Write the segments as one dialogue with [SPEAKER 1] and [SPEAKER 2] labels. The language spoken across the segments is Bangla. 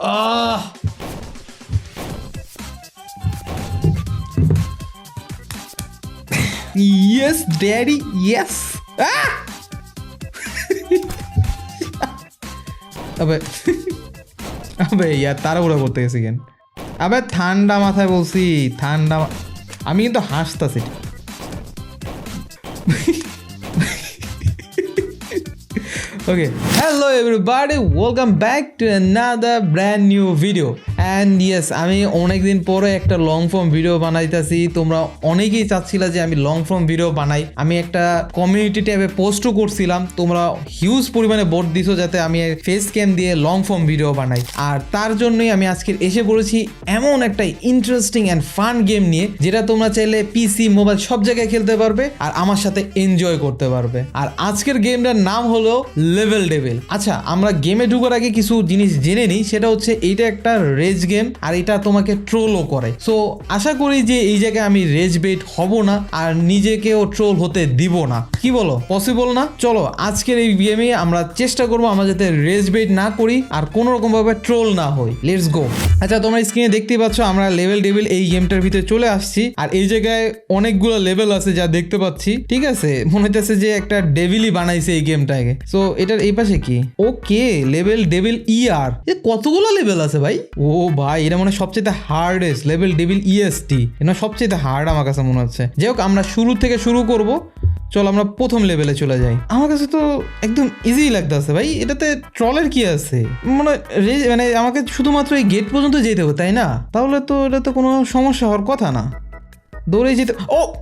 [SPEAKER 1] আহ ইয়েস ড্যাডি ইয়েস আবে আবে, ইয়ার তাড়াহুড়া করতে গেছি কেন? আবে, ঠান্ডা মাথায় বলছি, ঠান্ডা আমি কিন্তু হাসতাছি। Okay. Hello everybody, welcome back to another brand new video. And yes আমি অনেক দিন পরে একটা লং ফর্ম ভিডিও বানাইতেছি। তোমরা অনেকেই চাচ্ছিলা যে আমি লং ফর্ম ভিডিও বানাই। আমি একটা কমিউনিটি ট্যাবে পোস্টও করছিলাম। তোমরা হিউজ পরিমাণে ভোট দিছো যাতে আমি ফেস ক্যাম দিয়ে লং ফর্ম ভিডিও বানাই। আর তার জন্যই আমি আজকে এসে পড়েছি এমন একটা ইন্টারেস্টিং অ্যান্ড ফান গেম নিয়ে, যেটা তোমরা চাইলে পিসি মোবাইল সব জায়গায় খেলতে পারবে আর আমার সাথে এনজয় করতে পারবে। আর আজকের গেমটার নাম হলো লেভেল ডেভেল আচ্ছা আমরা গেমে ঢুকার আগে কিছু জিনিস জেনে নিই। সেটা হচ্ছে এইটা একটা রেজ গেম আর এটা তোমাকে ট্রোলও করে। সো আশা করি যে এই জায়গায় আমি রেজ বেট হব না আর নিজেকেও ট্রোল হতে দিব না। কি বলো? পসিবল না? চলো, আজকের এই গেমে আমরা চেষ্টা করব আমরা যাতে রেজ বেট না করি আর কোনো রকম ভাবে ট্রোল না হই। লেটস গো আচ্ছা তোমরা স্ক্রিনে দেখতেই পাচ্ছ আমরা লেভেল ডেভিল এই গেমটার ভিতরে চলে আসছি আর এই জায়গায় অনেকগুলো লেভেল আছে যা দেখতে পাচ্ছি। ঠিক আছে? মনে হচ্ছে যে একটা ডেভিলই বানাইছে এই গেমটাকে সো এটার এই পাশে কি? ওকে লেভেল ডেভিল ইআর এ, কতগুলো লেভেল আছে ভাই? ও ভাই, এটা মনে সবচেয়ে হার্ডেস্ট লেভেল ডেভিল ইএসটি এটা সবচেয়ে হার্ড আমার কাছে মনে হচ্ছে। যাই হোক, আমরা শুরু থেকে শুরু করব। চল, আমরা প্রথম লেভেলে চলে যাই। আমার কাছে তো একদম ইজি লাগতেছে ভাই, এটাতে ট্রলের কি আছে? মানে মানে আমাকে শুধুমাত্র এই গেট পর্যন্ত যেতে হবে, তাই না? তাহলে তো এটা তো কোনো সমস্যা হওয়ার কথা না। দৌড়ে যেতে, ও!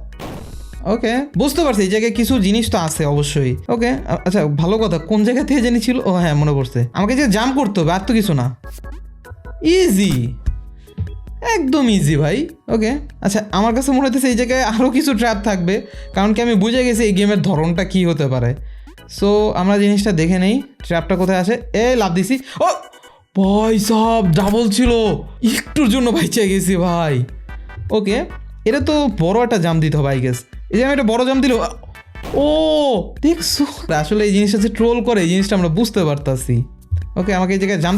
[SPEAKER 1] ওকে বুঝতে পারছি, এই জায়গায় কিছু জিনিস তো আছে অবশ্যই। ওকে আচ্ছা ভালো কথা, কোন জায়গা থেকে জানি ছিল ও হ্যাঁ মনে পড়ছে। আমাকে যে জাম্প করতে হবে, আর তো কিছু না। ইজি একদম ইজি ভাই ওকে আচ্ছা আমার কাছে মনে হচ্ছে এই জায়গায় আরও কিছু ট্র্যাপ থাকবে, কারণ কি আমি বুঝে গেছি এই গেমের ধরনটা কি হতে পারে। সো আমরা জিনিসটা দেখে নেই ট্র্যাপটা কোথায় আসে এ লাভ দিছি। ও! ভাই সব ডাবল ছিল। একটুর জন্য ভাই চেয়ে গেছি ভাই। ওকে এটা তো বড় একটা জাম দিতে হবে গেস এই যে আমি একটা বড় জাম দিল ও, দেখছ? আসলে এই জিনিসটা ট্রোল করে, এই জিনিসটা আমরা বুঝতে পারতাছি। ওকে আমাকে এই জায়গায় জাম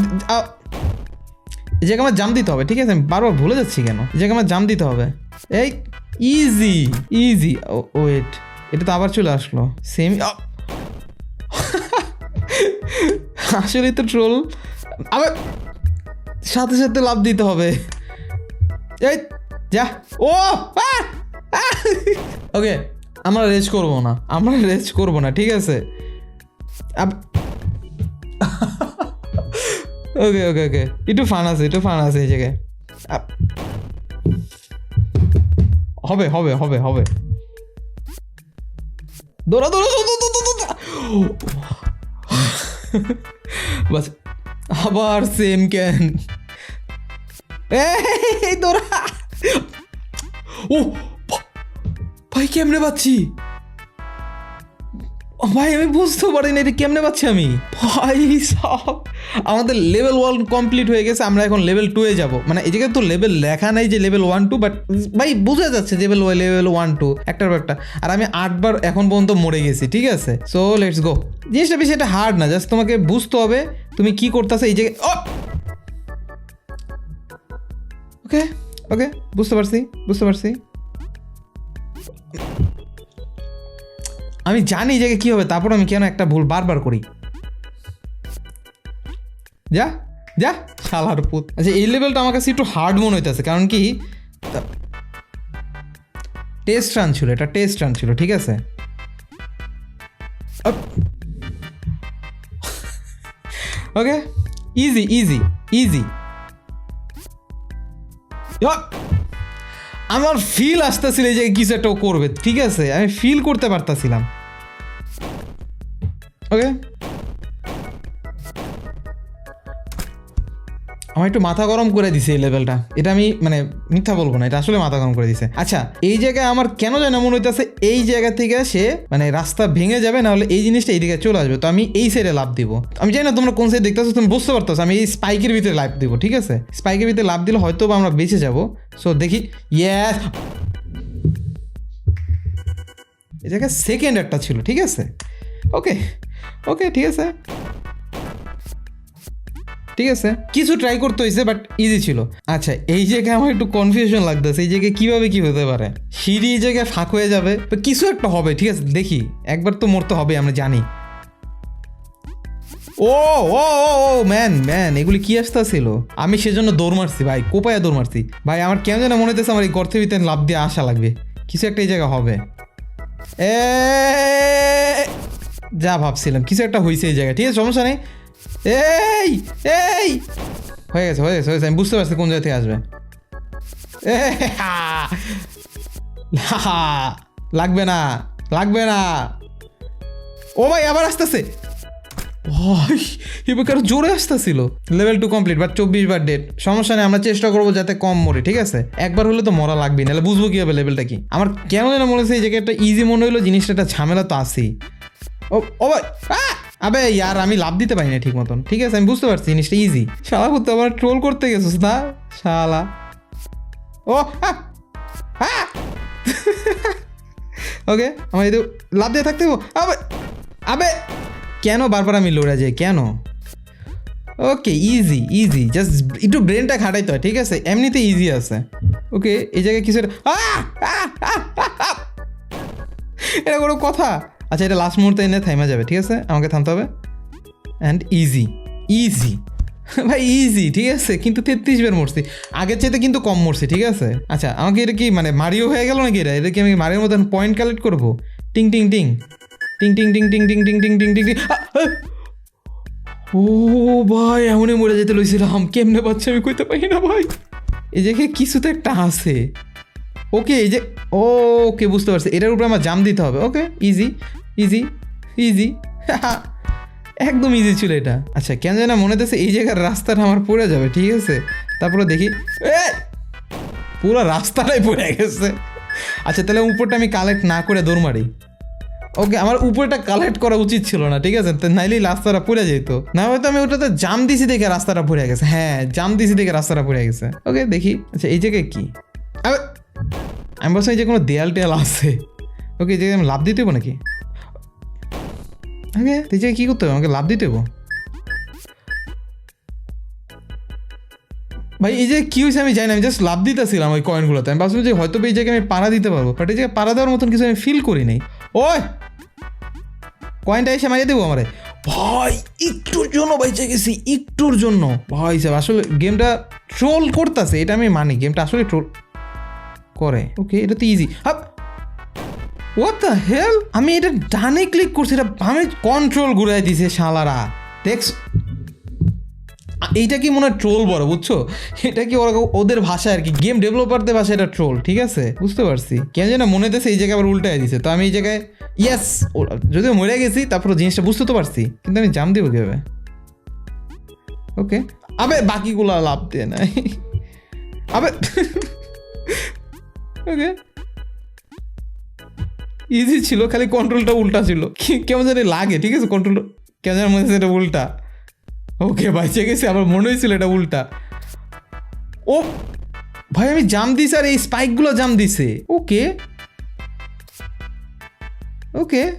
[SPEAKER 1] জায়গায় আমার জাম দিতে হবে, ঠিক আছে? আমি বারবার ভুলে যাচ্ছি কেন? জায়গায় আমার জাম দিতে হবে। এই ইজি ইজি ওয়েট এটা তো আবার চলে আসলো। সেম আসলে তো ট্রোল আবার সাথে সাথে লাভ দিতে হবে। এই, যা। ও ওকে আমরা রেজ করব না। আমরা রেজ করব না, ঠিক আছে? ওকে ওকে ওকে একটু ফান আছে একটু ফান আছে এই জায়গায় হবে হবে হবে হবে দৌড়া দৌড়া। বাস আবার সেম ক্যান এই দৌড়া ও ভাই কেমনে পাচ্ছি ভাই, আমি বুঝতে পারি না এটা কেমনে পাচ্ছি আমি? ভাই, সব। আমাদের লেভেল ওয়ান কমপ্লিট হয়ে গেছে, আমরা এখন লেভেল টু এ যাব। মানে এই জায়গায় তো লেভেল লেখা নাই যে লেভেল ওয়ান টু বাট ভাই, বোঝা যাচ্ছে level Y level one two একটার পর একটা। আর আমি আটবার এখন পর্যন্ত মরে গেছি, ঠিক আছে? সো লেটস গো জিনিসটা বেশি এটা হার্ড না জাস্ট তোমাকে বুঝতে হবে তুমি কি করতেছো এই জায়গায় ওকে ওকে বুঝতে পারছি বুঝতে পারছি। আমি জানি যে কি হবে, তারপর আমি কেন একটা ভুল বারবার করি। যা যা, শালার পুত। আচ্ছা এই লেভেলটা আমার কাছে একটু হার্ড মনে হইতেছে, কারণ কি? টেস্ট রান ছিল, এটা টেস্ট রান ছিল, ঠিক আছে? ওকে ইজি ইজি ইজি আমার ফিল আসতেছিল যে কিছু একটা করবে ঠিক আছে? আমি ফিল করতে পারতাছিলাম। ওকে আমার একটু মাথা গরম করে দিছে এই লেভেলটা। এটা আমি মানে মিথ্যা বলব না, এটা আসলে মাথা গরম করে দিছে। আচ্ছা এই জায়গায় আমার কেন জানা মনে হইতেছে এই জায়গা থেকে সে মানে রাস্তা ভেঙে যাবে না হলে এই জিনিসটা এইদিকে চলে আসবে। তো আমি এই সাইডে লাভ দিব। আমি জানি না তোমরা কোন সাইড দেখতেছো, তুমি বুঝতে পারতেছো, আমি এই স্পাইকের ভিতরে লাভ দিব, ঠিক আছে? স্পাইকের ভিতরে লাভ দিলে হয়তো আমরা বেঁচে যাব। সো দেখি ইয়েস এই জায়গায় সেকেন্ড একটা ছিল, ঠিক আছে? ওকে ওকে ঠিক আছে। ঠিক আছে? কিছু ট্রাই করতে হয়েছে বাট ইজি ছিল। আচ্ছা এই জায়গায় আমার একটু কনফিউশন লাগতেছে, এই জায়গায় কীভাবে কি হতে পারে? সিঁড়ি এই জায়গায় ফাঁক হয়ে যাবে কিছু একটা হবে, ঠিক আছে? দেখি, একবার তো মরতে হবে, আমরা জানি। ও ও ও ম্যান ম্যান এগুলি কি আসতেছিল? আমি সেজন্য দৌড় মারছি, ভাই, কোপায় দৌড় মারছি। ভাই, আমার কেন যেন মনে হতেছে আমার এই গর্তের ভিতরে লাভ দিয়ে আসা লাগবে। কিছু একটা এই জায়গা হবে। এ, যা ভাবছিলাম, কিছু একটা হয়েছে এই জায়গায়, ঠিক আছে? সমস্যা নেই। এই এই। হয়ে গেছে হয়ে গেছে, হয়ে আমি বুঝতে পারছি কোন জায়গা থেকে আসবে। লাগবে না লাগবে না। ও ভাই, আবার আসতেছে। এবার কারও জোরে আসতেছিল। লেভেল টু কমপ্লিট বাট চব্বিশ বার ডেট সমস্যা নেই, আমরা চেষ্টা করব যাতে কম মরে, ঠিক আছে? একবার হলে তো মরা লাগবে নাহলে বুঝব কি হবে লেভেলটা কি। আমার কেন যেন মনে হচ্ছে এই জায়গায় একটা ইজি মনে হলো জিনিসটা, একটা ঝামেলা তো আছেই। ও ও ভাই! আবে ইয়ার, আমি লাভ দিতে পারি না ঠিক মতন ঠিক আছে, আমি বুঝতে পারছি, জিনিসটা ইজি শালা করতে আবার ট্রোল করতে গেছিস না? শালা। ও! ওকে আমার এই লাভ দিয়ে থাকতে আবে আবে, কেন বারবার আমি লড়ে যাই? কেন? ওকে ইজি ইজি জাস্ট একটু ব্রেনটা খাটাইতে হয়, ঠিক আছে? এমনিতে ইজি আছে। ওকে এই জায়গায় কিছু! এটা কোনো কথা। আচ্ছা এটা লাস্ট মুহূর্তে এনে থাইমা যাবে, ঠিক আছে? আমাকে থামতে হবে। অ্যান্ড ইজি ইজি ভাই ইজি ঠিক আছে? কিন্তু তেত্রিশ বার মরছি। আগের চাইতে কিন্তু কম মরছি, ঠিক আছে? আচ্ছা আমাকে এটা কি মানে মারিও হয়ে গেল নাকি এটা? এটা কি আমি মারিওর মতন পয়েন্ট কালেক্ট করব? টিং টিং টিং। টিং টিং টিং টিং টিং টিং টিং টিং টিং টিং! ও ভাই, এমনই মরে যেতে লইছিলাম। কেমনে পাচ্ছে আমি কইতে পারি না ভাই? এই যে কিছু তো একটা আছে। ওকে, এই যে, ওকে, বুঝতে পারছি। এটার উপরে আমার জাম দিতে হবে। ওকে ইজি ইজি ইজি একদম ইজি ছিল এটা। আচ্ছা কেন জানি মনে হচ্ছে এই জায়গার রাস্তাটা আমার পড়ে যাবে, ঠিক আছে? তারপরে দেখি পুরো রাস্তাটাই পড়ে গেছে। আচ্ছা তাহলে উপরটা আমি কালেক্ট না করে দৌড় মারি। ওকে আমার উপরটা কালেক্ট করা উচিত ছিল না, ঠিক আছে? তো নাইলেই রাস্তাটা পড়ে যেত। না হয়তো আমি ওটাতে জাম দিছি দেখে রাস্তাটা পড়ে গেছে। হ্যাঁ জাম দিছি দেখে রাস্তাটা পড়ে গেছে। ওকে দেখি। আচ্ছা এই জায়গায় কি? আমি বলছি যে কোনো দেয়াল টেয়াল আছে। ওকে এই জায়গায় আমি লাভ দিতে নাকি? ওকে জায়গায় কী করতে হবে, আমাকে লাভ দিতে হব। ভাই, এই যে কি হয়েছে আমি জানি না, আমি জাস্ট লাভ দিতেছিলাম ওই কয়েনগুলোতে আমি ভাবছিলাম যে হয়তো এই জায়গায় আমি পাড়া দিতে পারব বাট এই জায়গায় পাড়া দেওয়ার মতন কিছু আমি ফিল করি নাই। ওই! কয়েনটা এসে মারিয়ে দেবো আমারে। ভাই, একটুর জন্য বাইচে গেছি, একটুর জন্য। ভাই, সাহেব, আসলে গেমটা ট্রোল করতেছে, এটা আমি মানি গেমটা আসলে ট্রোল করে। ওকে এটা তো ইজি হাপ হোয়াট দ্য হেল আমি এটা ডানে ক্লিক করছি, এটা আমি কন্ট্রোল ঘুরাই দিছে শালারা। দেখছ এইটা কি মনে হয় ট্রোল বড় বুঝছ? এটা কি ওরা ওদের ভাষা আর কি গেম ডেভেলপারদের ভাষা এটা ট্রোল ঠিক আছে? বুঝতে পারছি। কেন যেন মনে হতেছে এই জায়গায় আবার উল্টায় দিছে। তো আমি এই জায়গায় ইয়েস যদিও মরে গেছি তারপর জিনিসটা বুঝতে তো পারছি, কিন্তু আমি জাম দিব কীভাবে? ওকে আবে, বাকিগুলো লাভ দিয়ে নাই। আবে ওকে ইজি ছিল, খালি কন্ট্রোলটা উল্টা ছিল। কেমন জানি লাগে, ঠিক আছে? কন্ট্রোল কেমন জানি মনে এটা উল্টা। ওকে বাইচে গেছে আমার মনে হয়েছিল এটা উল্টা। ও, ভাই, আমি জাম দিছি আর এই স্পাইকগুলো জাম দিছে ওকে ওকে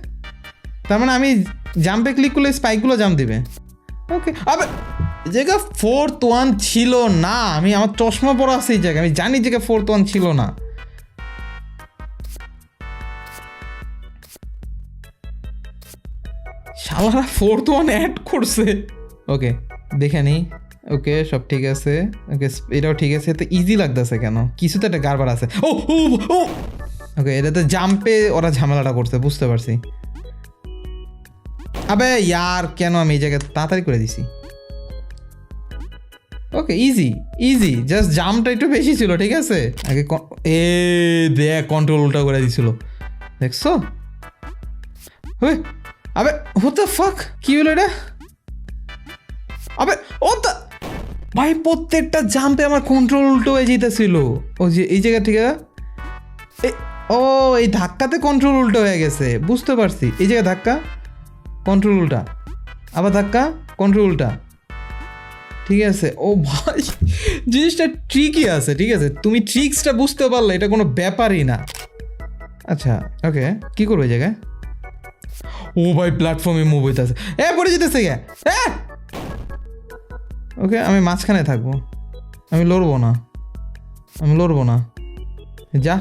[SPEAKER 1] তার মানে আমি জাম্পে ক্লিক করলে স্পাইকগুলো জাম দিবে। ওকে আবে জায়গা ফোর্থ ওয়ান ছিল না। আমি, আমার চশমা পরা আছে এই জায়গায়। আমি জানি জায়গা ফোর্থ ওয়ান ছিল না। শালারা ফোর্থ ওয়ান অ্যাড করছে। ওকে দেখে নিই। ওকে সব ঠিক আছে। ওকে এটাও ঠিক আছে। তো ইজি লাগতেছে কেন? কিছু তো একটা গাড়বার আছে। ও ও ওকে এটাতে জাম্পে ওরা ঝামেলাটা করছে, বুঝতে পারছি। আবে ইয়ার, কেন আমি এই জায়গায় তাড়াতাড়ি করে দিছি? ওকে ইজি ইজি জাস্ট জাম্পটা একটু বেশি ছিল, ঠিক আছে? আগে এ, দেখ কন্ট্রোল উল্টা করে দিছিল। দেখছ? ওই আবে হোয়াট দ্য ফাক কি হলো এটা? আবে ও তা ভাই, প্রত্যেকটা জাম্পে আমার কন্ট্রোল উল্টো হয়ে যেতেছিল। ও যে, এই জায়গা থেকে? ও, এই ধাক্কাতে কন্ট্রোল উল্টো হয়ে গেছে। বুঝতে পারছি। এই জায়গায় ধাক্কা কন্ট্রোল উল্টা। আবার ধাক্কা কন্ট্রোল উল্টা। ঠিক আছে। ও ভাই, জিনিসটা ট্রিকই আছে, ঠিক আছে? তুমি ট্রিক্সটা বুঝতে পারলে, এটা কোনো ব্যাপারই না। আচ্ছা ওকে কি করব জায়গায়? ও ভাই প্ল্যাটফর্মে মুভ হইতেছে। এ, পড়ে যেতেছে গে ওকে, আমি মাঝখানে থাকব। আমি লড়বো না। আমি লড়বো না। যা।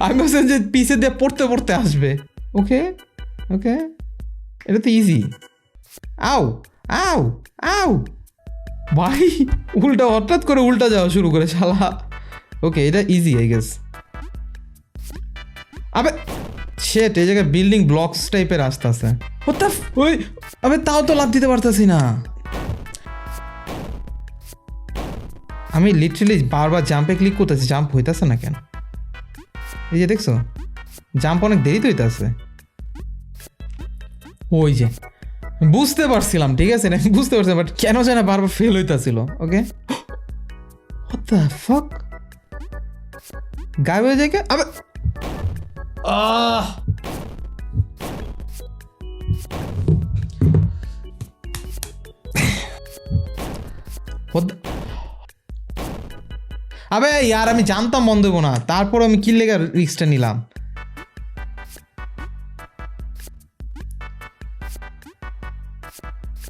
[SPEAKER 1] আমি ভাবছিলাম যে পিছে দিয়ে পড়তে পড়তে আসবে। ওকে ওকে। এটা তো ইজি আও আও আও ভাই, উল্টা, হঠাৎ করে উল্টা যাওয়া শুরু করে শালা। ওকে, এটা ইজি আই গেস আবে শেট এই জায়গায় বিল্ডিং ব্লকস টাইপের What ওই আবে তাও তো লাভ দিতে পারতেছি না। আমি লিটারালি বারবার জাম্পে ক্লিক করতেছি জাম্প হইতাছে না কেন? এই যে দেখছ? জাম্প অনেক দেরিতে হইতাছে। ওই যে, বুঝতে পারছিলাম, ঠিক আছে? আমি বুঝতে পারছিলাম বাট কেন যেন বারবার ফেল হইতাছিল ওকে fuck? গায়েব হয়ে যায়? আহ! আবে, ইয়ার, আমি জানতাম বন্ধ হব না। তারপর আমি কি লেগে রিক্সটা নিলাম?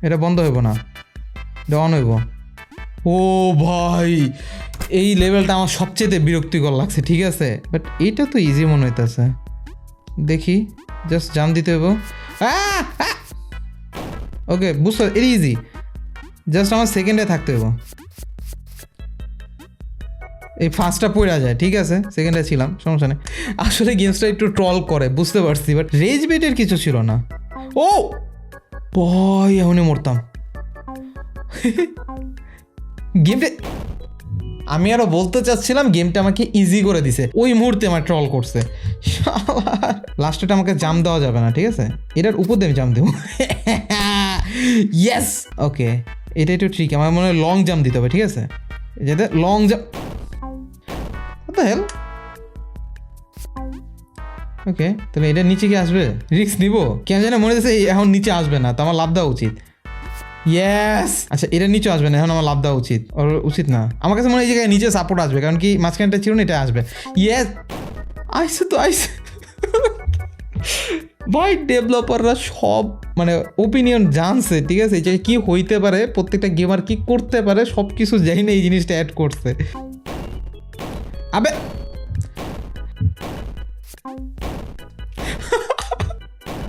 [SPEAKER 1] এটা বন্ধ হইব না। এটা অন হইব। ও ভাই, এই লেভেলটা আমার সবচেয়ে বিরক্তিকর লাগছে, ঠিক আছে? বাট এইটা তো ইজি মনে হইতেছে। দেখি জাস্ট জাম দিতে হইব। ওকে বুঝতে এটা ইজি জাস্ট আমার সেকেন্ডে থাকতে হইব। এই ফার্স্টটা পড়া যায়, ঠিক আছে? সেকেন্ডে ছিলাম, সমস্যা নেই। আসলে গেমসটা একটু ট্রল করে, বুঝতে পারছি বাট রেজ বেটের কিছু ছিল না। ও! বয় এখনই মরতাম। গেমটা আমি আরও বলতে চাচ্ছিলাম গেমটা আমাকে ইজি করে দিছে। ওই মুহূর্তে আমার ট্রল করছে। লাস্টেটা আমাকে জাম দেওয়া যাবে না, ঠিক আছে? এটার উপর দিয়ে আমি জাম দেবো। ইয়েস ওকে এটা একটু ঠিক আমার মনে হয় লং জাম দিতে হবে, ঠিক আছে? যাতে লং জাম hell? ওকে তাহলে এটা নিচে কি আসবে? রিস্ক নিব কেন জানে মনে হচ্ছে এখন নিচে আসবে না, তো আমার লাভ দেওয়া উচিত। ইয়েস আচ্ছা এটা নিচে আসবে না, এখন আমার লাভ দেওয়া উচিত। ওর উচিত না। আমার কাছে মনে হয় এই জায়গায় নিচে সাপোর্ট আসবে, কারণ কি মাঝখানটা ছিল না, এটা আসবে। ইয়েস আইসে তো, আইসে। ভাই ডেভেলপাররা সব মানে ওপিনিয়ন জানছে, ঠিক আছে? জায়গায় কী হইতে পারে, প্রত্যেকটা গেমার কি করতে পারে সব কিছু যাই না, এই জিনিসটা অ্যাড করছে। আবে!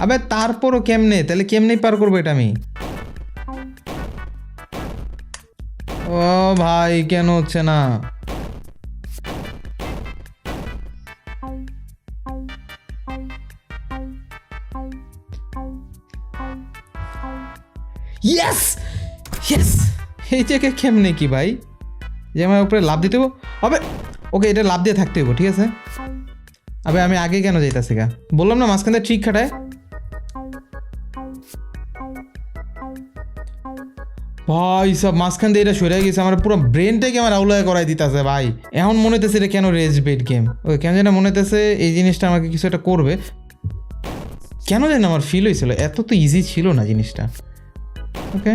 [SPEAKER 1] আবে, তারপরও কেমনে? তাহলে কেমনে পার করব এটা আমি? ও ভাই, কেন হচ্ছে না? ইয়েস ইয়েস এই জায়গায় কেমনে কি ভাই? যে আমার উপরে লাভ দিতে হবে ওকে, এটা লাভ দিয়ে থাকতে হব ঠিক আছে? আবে, আমি আগে কেন যাইতাছি গা? বললাম না, মাঝখানে ট্রিক খাটায়। ভাই, সব মাঝখান দিয়ে এটা সরে গেছে। আমার পুরো ব্রেনটাকে আমার আউলায় করাই দিতেছে, ভাই। এখন মনে হতেছে এটা কেন রেজ বেড গেম ওকে কেন যেন মনে হইতেছে এই জিনিসটা আমাকে কিছু একটা করবে। কেন যেন আমার ফিল হয়েছিল এত তো ইজি ছিল না জিনিসটা। ওকে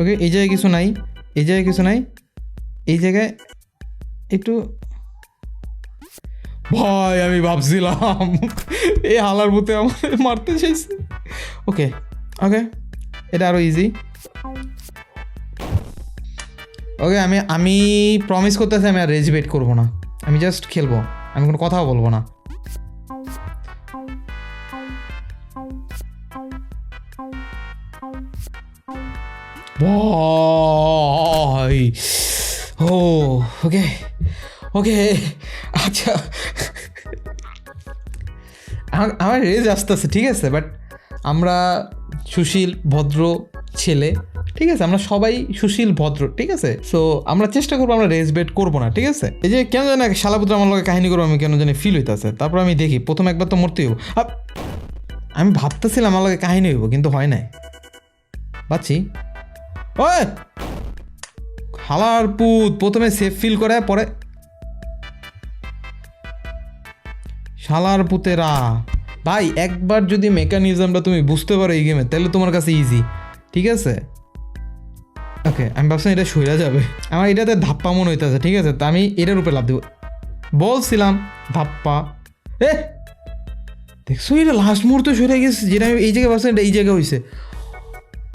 [SPEAKER 1] ওকে এই জায়গায় কিছু নাই, এই জায়গায় কিছু নাই, এই জায়গায় একটু ভাই, আমি ভাবছিলাম, এই হালার মধ্যে আমার মারতে চাইছে। ওকে ওকে এটা আরও ইজি ওকে আমি আমি প্রমিস করতেছি আমি আর রেজ বেট করব না। আমি জাস্ট খেলব। আমি কোনো কথাও বলব না। ভাই ও ওকে ওকে আচ্ছা। আমার রেজ আসতেছে, ঠিক আছে? বাট আমরা সুশীল, ভদ্র ছেলে, ঠিক আছে? আমরা সবাই সুশীল, ভদ্র, ঠিক আছে? সো আমরা চেষ্টা করব, আমরা রেস বেট করব না, ঠিক আছে? এই যে কেন জানি শালাপুত্র আমার লগে কাহিনী করব, আমি কেন জানি ফিল হইতেছে। তারপর আমি দেখি, প্রথম একবার তো মরতে হইব। আমি ভাবতেছিলাম আমার লগে কাহিনী হইব, কিন্তু হয় নাই। পাচ্ছি ওই! হালার পুত, প্রথমে সেফ ফিল করে, পরে শালার পুতেরা। ভাই, একবার যদি মেকানিজমটা তুমি বুঝতে পারো এই গেমে তাহলে তোমার কাছে ইজি ঠিক আছে? ওকে আমি ভাবছিলাম এটা সইরা যাবে। আমার এটাতে ধাপ্পা মনে হইতেছে, ঠিক আছে? তা আমি এটার উপরে লাভ দেবো। বলছিলাম, ধাপ্পা। এ! দেখছ, এটা লাস্ট মুহূর্তে সরে গেছে, যেটা আমি এই জায়গায় ভাবছিলাম, এটা এই জায়গায় হয়েছে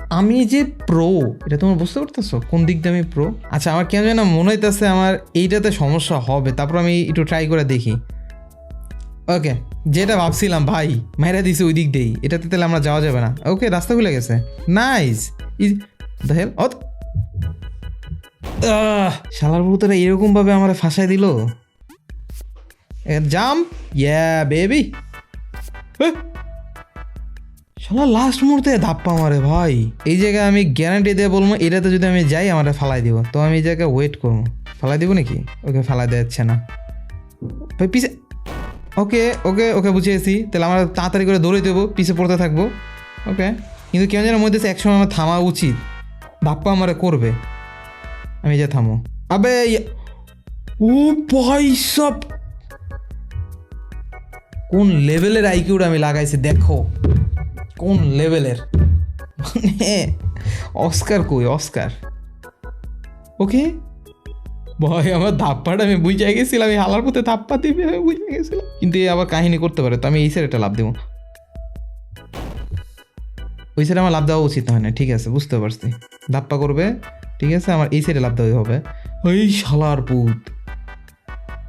[SPEAKER 1] আমি যে প্রো এটা তোমরা বুঝতে পারতেছো? কোন দিক দিয়ে আমি প্রো আচ্ছা আমার কেন যেন মনে হইতেছে আমার এইটাতে সমস্যা হবে, তারপর আমি একটু ট্রাই করে দেখি। ওকে যেটা ভাবছিলাম, ভাই, মেরা দিছে ওই দিক দিয়েই। এটাতে তাহলে আমরা যাওয়া যাবে না। ওকে রাস্তা খুলে গেছে। নাইস ইজ দ্য হেল অত! শালার ভূতরা এরকম ভাবে আমার ফাঁসাই দিল? জাম্প ইয়া বেবি শালা লাস্ট মুহূর্তে ধাপ্পা মারে, ভাই। এই জায়গায় আমি গ্যারান্টি দিয়ে বলব, এটাতে যদি আমি যাই, আমার ফালাই দিব। তো আমি এই জায়গায় ওয়েট করব। ফালাই দিব নাকি? ওকে, ফালাই দেওয়া যাচ্ছে না। ভাই, পিছে ওকে ওকে ওকে, বুঝিয়েছি। তাহলে আমরা তাড়াতাড়ি করে দৌড়ে দেবো, পিছে পড়তে থাকব। ওকে? কিন্তু কেন যেন মধ্যে একসময় আমার থামা উচিত। বাপ্পা আমারে করবে। আমি যে থামো। আবে ও ভাই সব! কোন লেভেলের আইকিউটা আমি লাগাইছি, দেখো। কোন লেভেলের? মানে অস্কার কই, অস্কার? ওকে? ভাই আমার ধাপ্পাটা আমি বুঝে গেছিলাম আমি হালার পথে ধাপ্পা দিবে, আমি বুঝে গেছিলাম। কিন্তু এ আবার কাহিনী করতে পারে, তো আমি এই সাইডে লাভ দেবো। ওই সাইডে আমার লাভ দেওয়া উচিত হয় না, ঠিক আছে, বুঝতে পারছি। ধাপ্পা করবে, ঠিক আছে, আমার এই সাইডে লাভ দেওয়া হবে। ওই শালার পুত।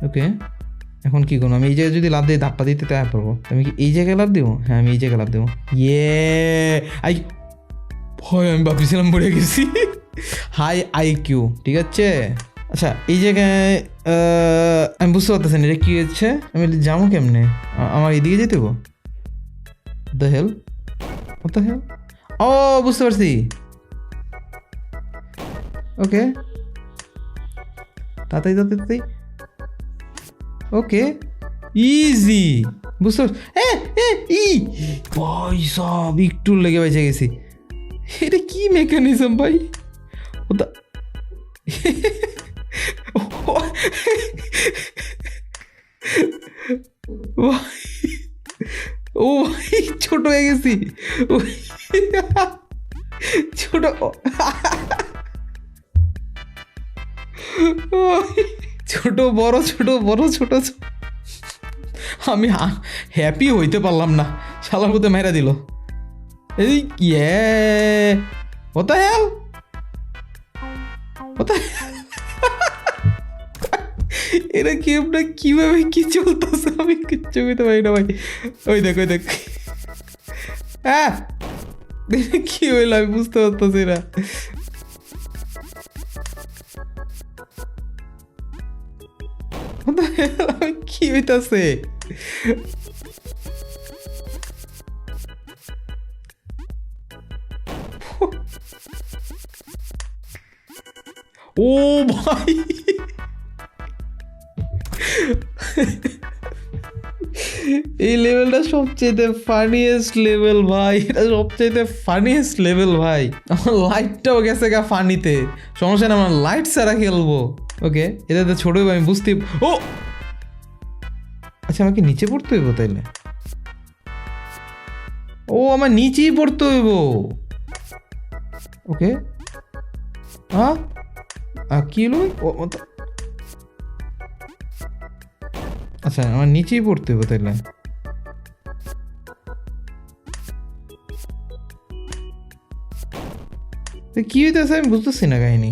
[SPEAKER 1] ওকে, এখন কি করব? আমি এই জায়গায় যদি লাভ দিই, ধাপ্পা দিতে তাই পারব। আমি কি এই জায়গায় লাভ দেবো? হ্যাঁ আমি এই জায়গায় লাভ দেবো। ইয়ে আই, ভয়, আমি ভাবছিলাম পড়ে গেছি। হাই আই কিউ ঠিক আছে? আচ্ছা এই জায়গায় আমি বুঝতে পারতেছি না, এটা কি হচ্ছে? আমি যাব কেমনে? আমার এদিকে যেতে go the hell the hell ও, বুঝতে পারছি। ওকে তাড়াতাড়ি তাড়াতাড়ি ওকে ইজি বুঝতে পারছি। এ ই। ভাই সব, একটু লেগে বেঁচে গেছি। এটা কি মেকানিজম ভাই? ওটা ও ভাই, ছোট হয়ে গেছি। ছোট। ছোট, বড় ছোট বড়, ছোট। আমি হ্যাপি হইতে পারলাম না। শালার মধ্যে মেরা দিল। এই the hell? What the এরা গেমটা কীভাবে কি চলতেছে? আমি কিচ্ছু বুঝতে পারি না ভাই। ওই দেখ ওই দেখ। হ্যাঁ কি হইল, আমি বুঝতে পারতেছি না। কি হইতাছে? ও ভাই। এই লেভেলটা সবচেয়ে ফানিয়েস্ট লেভেল ভাই। এটা সবচেয়ে ফানিয়েস্ট লেভেল ভাই। আমার লাইটটাও গেছে গা ফানিতে সমস্যা না আমার লাইট ছাড়া খেলব। ওকে এটাতে ছোট হইবো, আমি বুঝতে ও! আচ্ছা আমাকে নিচে পড়তে হইব তাইলে? ও আমার নিচেই পড়তে হইব। ওকে হ্যাঁ কি হলো? আচ্ছা আমার নিচেই পড়তে হবে তাহলে কি হইতেছে আমি বুঝতেছি না কাহিনী।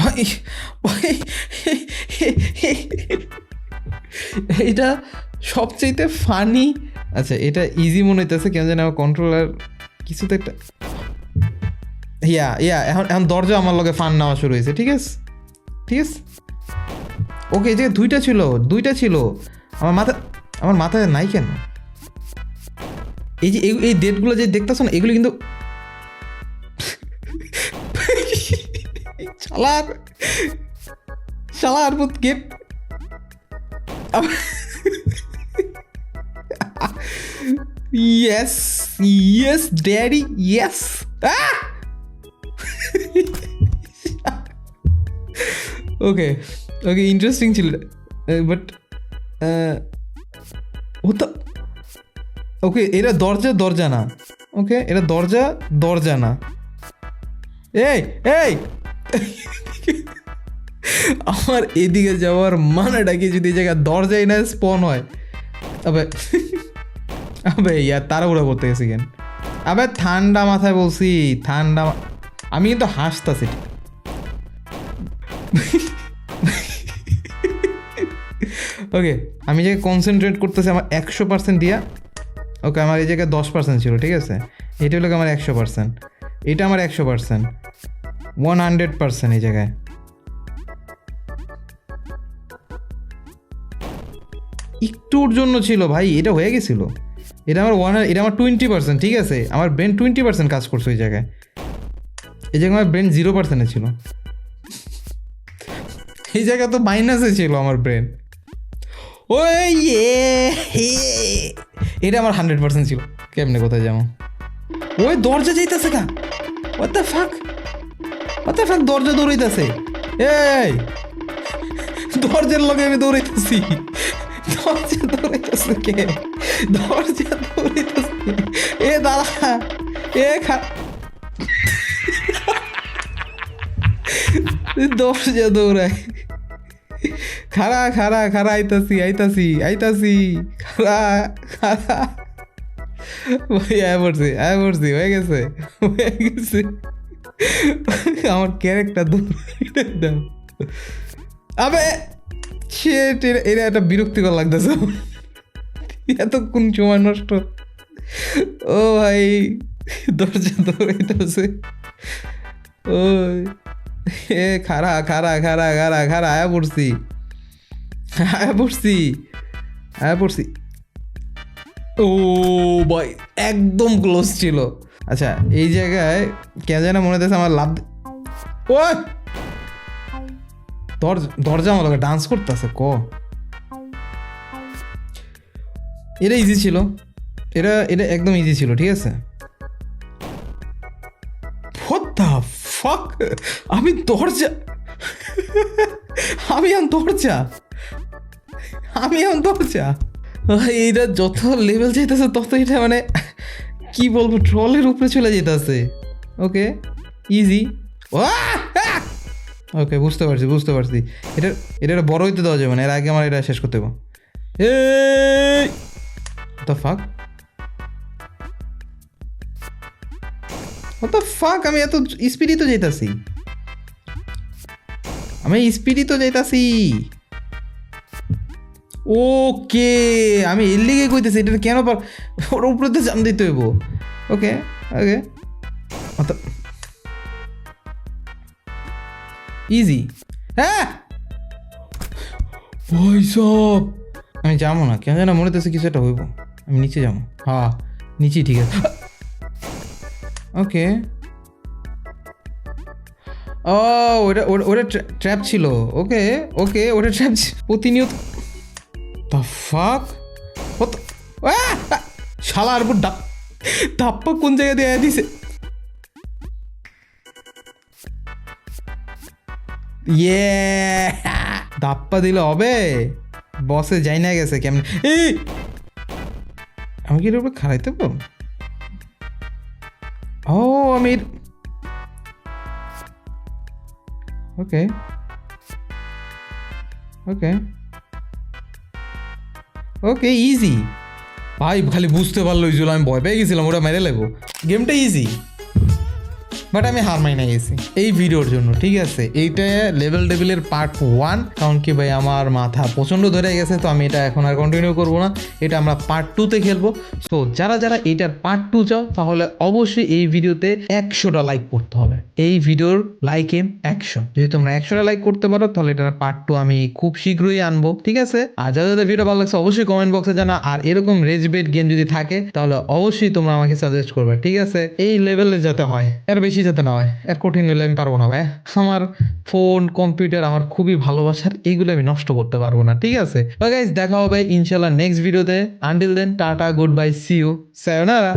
[SPEAKER 1] ভাই ভাই, এটা সবচেয়ে ফানি আচ্ছা এটা ইজি মনে হইতেছে কেন জানি আমার কন্ট্রোলার কিছু তো একটা ইয়া ইয়া, এখন এখন দরজা আমার লগে ফান নেওয়া শুরু হয়েছে ঠিক আছে? ঠিক আছে? ওকে, এই যে দুইটা ছিল দুইটা ছিল। আমার মাথা আমার মাথায় নাই কেন এই যে এই- ডেটগুলো যে দেখতেছ না এগুলো কিন্তু শালার শালার get yes, daddy, yes. Ah! okay, okay, interesting ছিল বাট ওটা, ওকে এটা দরজা দরজা না। ওকে এটা দরজা দরজা না। এই এই! আমার এদিকে যাওয়ার মানেটা কি যদি এই জায়গায় দরজাই না স্পন হয়? তবে আবে, ইয়ার তাড়াহুড়া করতে গেছি কেন? আবে, ঠান্ডা মাথায় বলছি, ঠান্ডা আমি কিন্তু হাসতাছি। ওকে আমি যে কনসেন্ট্রেট করতেছি আমার একশো পার্সেন্ট দিয়া ওকে আমার এই জায়গায় দশ পার্সেন্ট ছিল, ঠিক আছে? এটা হলো আমার একশো পার্সেন্ট এটা আমার একশো পার্সেন্ট ওয়ান হান্ড্রেড পার্সেন্ট এই জায়গায়। একটুর জন্য ছিল ভাই, এটা হয়ে গেছিল। এটা আমার ওয়ান এটা আমার টোয়েন্টি পার্সেন্ট ঠিক আছে? আমার ব্রেন টোয়েন্টি পার্সেন্ট কাজ করছে ওই জায়গায়। এই জায়গায় আমার ব্রেন জিরো পার্সেন্টে ছিল। এই জায়গা তো মাইনাসে ছিল আমার ব্রেন ওই ইয়ে এটা আমার হান্ড্রেড পার্সেন্ট ছিল। কেমনে কোথায় যাব? ওই দরজা যাইতেছে কা fuck? What the fuck দরজা দৌড়াইতেছে? এই। দরজার লগে আমি দৌড়াইতেছি। দরজা দৌড়াইতেছে কে? দরজা দৌড়াইতেছে। এ দাদা, এ খা। দরজা দৌড়ায়। খারা খারা খারা আইতাছি আইতাছি আইতাছি। খারা খারা ভাই, আয় পড়ছি আয় পড়ছি, হয়ে গেছে হয়ে গেছে। আমার ক্যারেক্টার দাও। আবে এরা এরা একটা বিরক্তিকর লাগতেছে। এতক্ষণ সময় নষ্ট। ও ভাই, দরজা দৌড়াইতেছে। ওই, এ খারা খারা খারা খারা খারা আয়া পড়ছি। পড়ছি। আয়া পড়ছি। ও একদম ক্লোজ ছিল। আচ্ছা এই জায়গায় কে যেন মনে হচ্ছে আমার লাভ ও! দরজা দরজা আমার ডান্স করতেছে, ক? এটা ইজি ছিল। এটা এটা একদম ইজি ছিল, ঠিক আছে? আমি দরজা আমি এখন দরজা আমি এখন দরজা এইটা যত লেভেল যাইতেছে তত এটা মানে কি বলব ট্রলের উপরে চলে যেতেছে ওকে ইজি ওকে বুঝতে পারছি বুঝতে পারছি। এটা এটা একটা বড় হইতে দেওয়া যাবে না, এর আগে আমার এটা শেষ করতে হবে। The fuck fuck? আমি এত স্পিডই তো যাইতাছি। আমি স্পিডই তো যাইতাছি। ওকে আমি এর লিগে কইতেছি, এটা কেন পার ওর উপরে তো জান দিতে হইব। ওকে ওকে ইজি হ্যাঁ! সব! আমি যাব না, কেন যেন মনে হতেছে কিছু একটা হইব। আমি নিচে যাব। হ্যাঁ নিচেই ঠিক আছে। ওকে ও ওটা ওটা- ওটা ট্র্যাপ ছিল। ওকে ওকে ওটা ট্র্যাপ প্রতিনিয়ত দ্য ফাক শালার উপর ডাপ ধাপ্পা কোন জায়গা দিয়ে দিছে? ইয়ে ধাপ্পা দিলে হবে। বসে যাই না গেছে, কেমন আমি কি এর উপরে খাড়াইতে পারব? ও, আমি ওকে ওকে ওকে ইজি ভাই, খালি বুঝতে পারল ইজুল আমি ভয় পেয়ে গেছিলাম, ওটা মেরে লেবো গেমটা ইজি বাট আমি হার মাইনা গেছি। এই ভিডিওর জন্য, ঠিক আছে? এইটা লেভেল টেবিলের পার্ট ওয়ান কারণ কি ভাই, আমার মাথা প্রচণ্ড ধরে গেছে, তো আমি এটা এখন আর কন্টিনিউ করব না। এটা আমরা পার্ট টুতে খেলব। তো যারা যারা এইটার পার্ট টু চাও, তাহলে অবশ্যই এই ভিডিওতে একশোটা লাইক করতে হবে। এই ভিডিওর লাইক এম একশো। যদি তোমরা একশোটা লাইক করতে পারো, তাহলে এটার পার্ট টু আমি খুব শীঘ্রই আনব, ঠিক আছে? আর যাদের যাদের ভিডিও ভালো লাগছে, অবশ্যই কমেন্ট বক্সে জানা আর এরকম রেজবেট গেম যদি থাকে, তাহলে অবশ্যই তোমরা আমাকে সাজেস্ট করবে, ঠিক আছে? এই লেভেলে যাতে হয়। এর বেশি যাতে না হয়, এর কঠিন হলে আমি পারব না ভাই। আমার ফোন কম্পিউটার আমার খুবই ভালোবাসার, এইগুলো আমি নষ্ট করতে পারব না, ঠিক আছে? দেখা হবে ইনশাল্লাহ নেক্সট ভিডিওতে until then tata good bye see you সায়োনারা